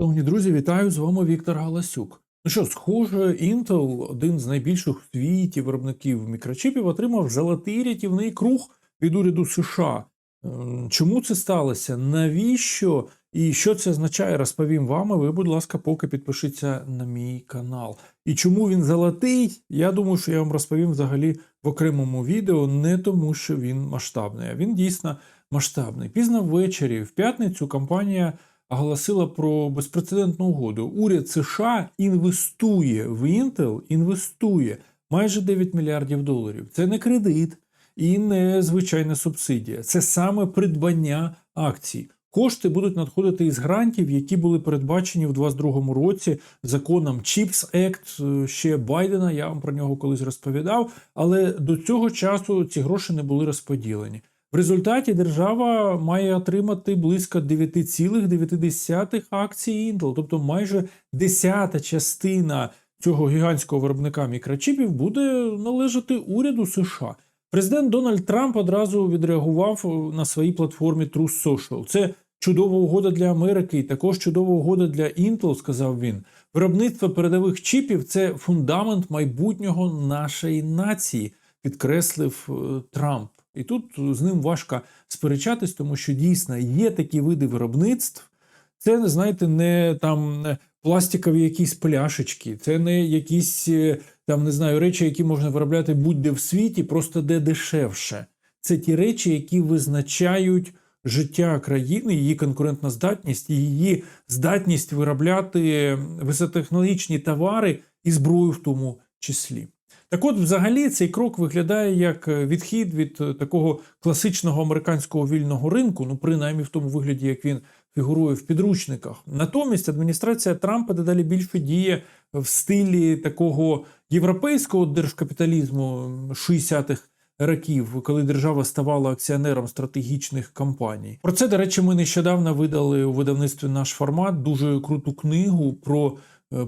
Шановні друзі, вітаю з вами Віктор Галасюк. Ну що, схоже, Intel, один з найбільших в світі виробників мікрочипів, отримав золотий рятівний круг від уряду США. Ем, Чому це сталося? Навіщо? І що це означає, розповім вам. а Ви, будь ласка, поки підпишіться на мій канал. І чому він золотий? Я думаю, що я вам розповім взагалі в окремому відео, не тому, що він масштабний, а він дійсно масштабний. Пізно ввечері, в п'ятницю, компанія оголосила про безпрецедентну угоду. Уряд США інвестує в Intel, інвестує майже 9 мільярдів доларів. Це не кредит і не звичайна субсидія. Це саме придбання акцій. Кошти будуть надходити із грантів, які були передбачені в 2022 році законом CHIPS Act е, ще Байдена. Я вам про нього колись розповідав. Але до цього часу ці гроші не були розподілені. В результаті держава має отримати близько 9,9 акцій Intel, тобто майже десята частина цього гігантського виробника мікрочипів буде належати уряду США. Президент Дональд Трамп одразу відреагував на своїй платформі Truth Social. Це чудова угода для Америки, і також чудова угода для Intel, сказав він. Виробництво передових чіпів це фундамент майбутнього нашої нації, підкреслив е, Трамп. І тут з ним важко сперечатись, тому що дійсно є такі види виробництв. Це, знаєте, не там е, пластикові якісь пляшечки, це не якісь е, там не знаю речі, які можна виробляти будь-де в світі, просто де дешевше. Це ті речі, які визначають життя країни, її конкурентна здатність, її здатність виробляти високотехнологічні товари і зброю в тому числі. Так от, взагалі, цей крок виглядає як відхід від такого класичного американського вільного ринку, ну принаймні в тому вигляді, як він фігурує в підручниках. Натомість адміністрація Трампа дедалі більше діє в стилі такого європейського держкапіталізму 60-х років, коли держава ставала акціонером стратегічних компаній. Про це, до речі, ми нещодавно видали у видавництві наш формат дуже круту книгу про е,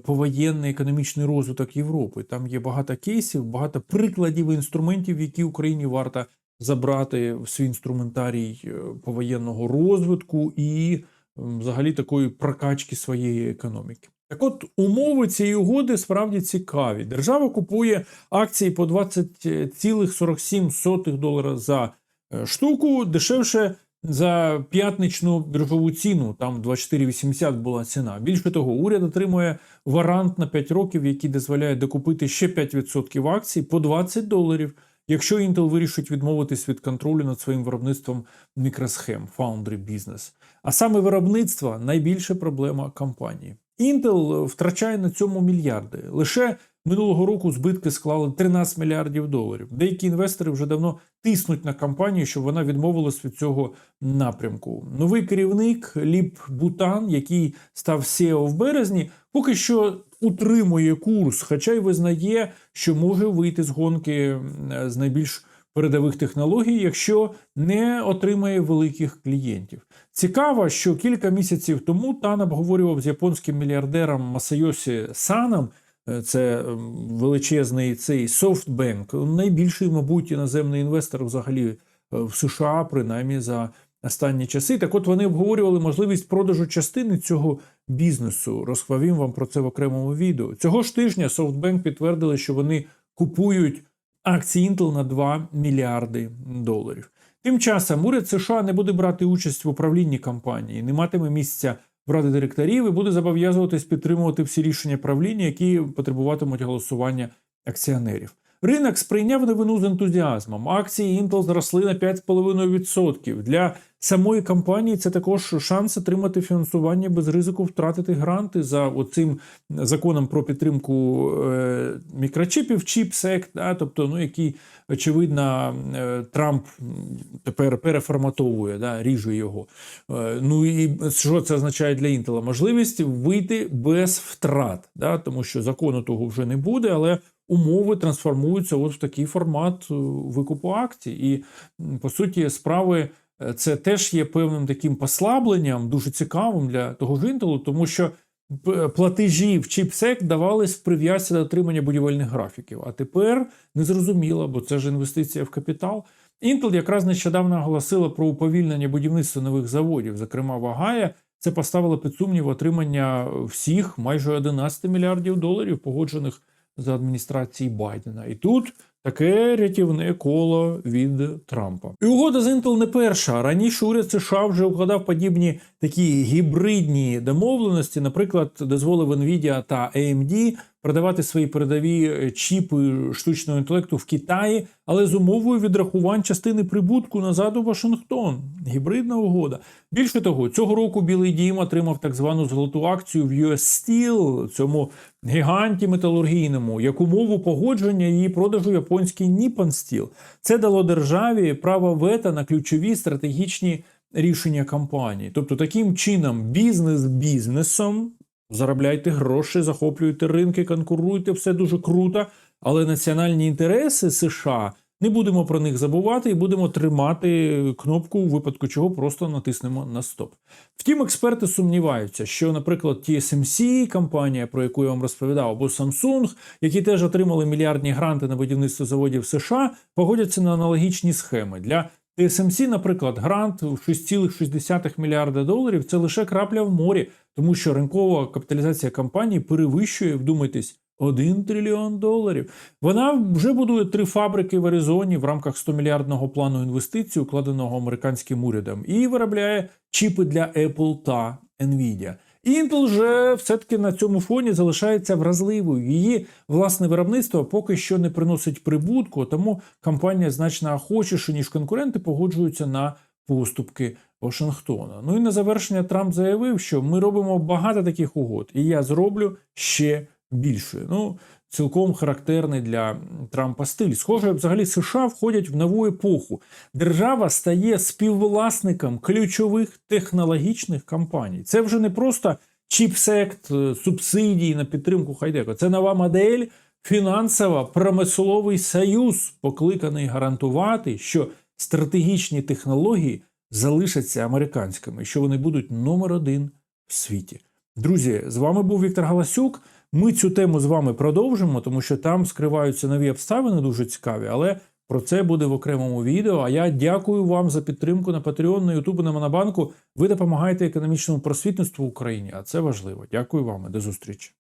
повоєнний економічний розвиток Європи. Там є багато кейсів, багато прикладів інструментів, які Україні варто забрати в свій інструментарій е, повоєнного розвитку і взагалі такої прокачки своєї економіки. Так от умови цієї угоди справді цікаві. Держава купує акції по 20,47 долара за е, штуку, дешевше за п'ятничну біржову ціну, там 24,80 була ціна. Більше того, уряд отримує варант на 5 років, який дозволяє докупити ще 5% акцій по 20 доларів. Якщо Intel вирішить відмовитись від контролю над своїм виробництвом мікросхем, Foundry Business. А саме виробництво найбільша проблема компанії. Intel втрачає на цьому мільярди. Лише минулого року збитки склали 13 мільярдів доларів. Деякі інвестори вже давно тиснуть на компанію, щоб вона відмовилась від цього напрямку. Новий керівник Ліп Бутан, який став CEO в березні, поки що утримує курс, хоча й визнає, що може вийти з гонки з найбільш передових технологій, якщо не отримає великих клієнтів. Цікаво, що кілька місяців тому Тан обговорював з японським мільярдером Масайосі Саном. Е, Це величезний цей SoftBank, найбільший, мабуть, іноземний інвестор взагалі е, в США, принаймні за останні часи. Так от вони обговорювали можливість продажу частини цього бізнесу. Розповім вам про це в окремому відео. Цього ж тижня SoftBank підтвердили, що вони купують акції Intel на 2 мільярди доларів. Тим часом уряд США не буде брати участь в управлінні компанії, не матиме місця в ради директорів і буде зобов'язуватись підтримувати всі рішення правління, які потребуватимуть голосування акціонерів. Ринок сприйняв новину з ентузіазмом. Акції Intel зросли на 5,5%. Для самої компанії це також шанс отримати фінансування без ризику втратити гранти за оцим законом про підтримку е, мікрочипів, Chips Act, да, тобто, ну, який, очевидно, е, Трамп тепер переформатовує, да, ріже його. Е, ну і що це означає для Intel? Можливість вийти без втрат, да, тому що закону того вже не буде, але умови трансформуються от в такий формат е, викупу акцій. І по суті, справи е, це теж є певним таким послабленням, дуже цікавим для того ж Intel, тому що платежі в чіпсек давались в прив'язці до отримання будівельних графіків. А тепер незрозуміло, бо це ж інвестиція в капітал. Intel якраз нещодавно оголосила про уповільнення будівництва нових заводів, зокрема в Агая. це поставило під сумнів отримання всіх майже 11 мільярдів доларів, погоджених за адміністрації Байдена. І тут таке рятівне коло від Трампа. І угода з Intel не перша. Раніше уряд США вже укладав подібні такі гібридні домовленості. Наприклад, дозволив Nvidia та AMD продавати свої передові е, чіпи штучного інтелекту в Китаї, але з умовою відрахувань частини прибутку назад у Вашингтон. Гібридна угода. Більше того, цього року Білий Дім отримав так звану золоту акцію в US Steel, цьому гіганті металургійному, як умову погодження її продажу японський Nippon Steel. Це дало державі право вето на ключові стратегічні рішення компанії. Тобто, таким чином, бізнес бізнесом. Заробляйте гроші, захоплюйте ринки, конкуруйте, все дуже круто. Але національні інтереси США не будемо про них забувати і будемо тримати кнопку, у випадку чого просто натиснемо на стоп. Втім, експерти сумніваються, що, наприклад, TSMC, компанія, про яку я вам розповідав, або Samsung, які теж отримали мільярдні гранти на будівництво заводів США, погодяться на аналогічні схеми. Для TSMC, наприклад, грант у 6,6 мільярда доларів це лише крапля в морі, тому що ринкова капіталізація компанії перевищує, вдумайтесь, 1 трильйон доларів. Вона вже будує три фабрики в Аризоні в рамках 100-мільярдного плану інвестицій, укладеного американським урядом, і виробляє чіпи для Apple та Nvidia. Intel же все-таки на цьому фоні залишається вразливою. Її власне виробництво поки що не приносить прибутку, тому компанія значно охочіше, ніж конкуренти, погоджуються на поступки Вашингтона. Ну і на завершення Трамп заявив, що ми робимо багато таких угод, і я зроблю ще більше. Ну, цілком характерний для Трампа стиль. Схоже, взагалі США входять в нову епоху. Держава стає співвласником ключових технологічних компаній. Це вже не просто чіпсект, е, субсидії на підтримку хайдеку. Це нова модель. Фінансово-промисловий союз покликаний гарантувати, що стратегічні технології залишаться американськими, що вони будуть номер один в світі. Друзі, з вами був Віктор Галасюк. Ми цю тему з вами продовжимо, тому що там скриваються нові обставини дуже цікаві, але про це буде в окремому відео. А я дякую вам за підтримку на Patreon, на YouTube, на Монобанку. Ви допомагаєте економічному просвітництву в Україні, а це важливо. Дякую вам і до зустрічі.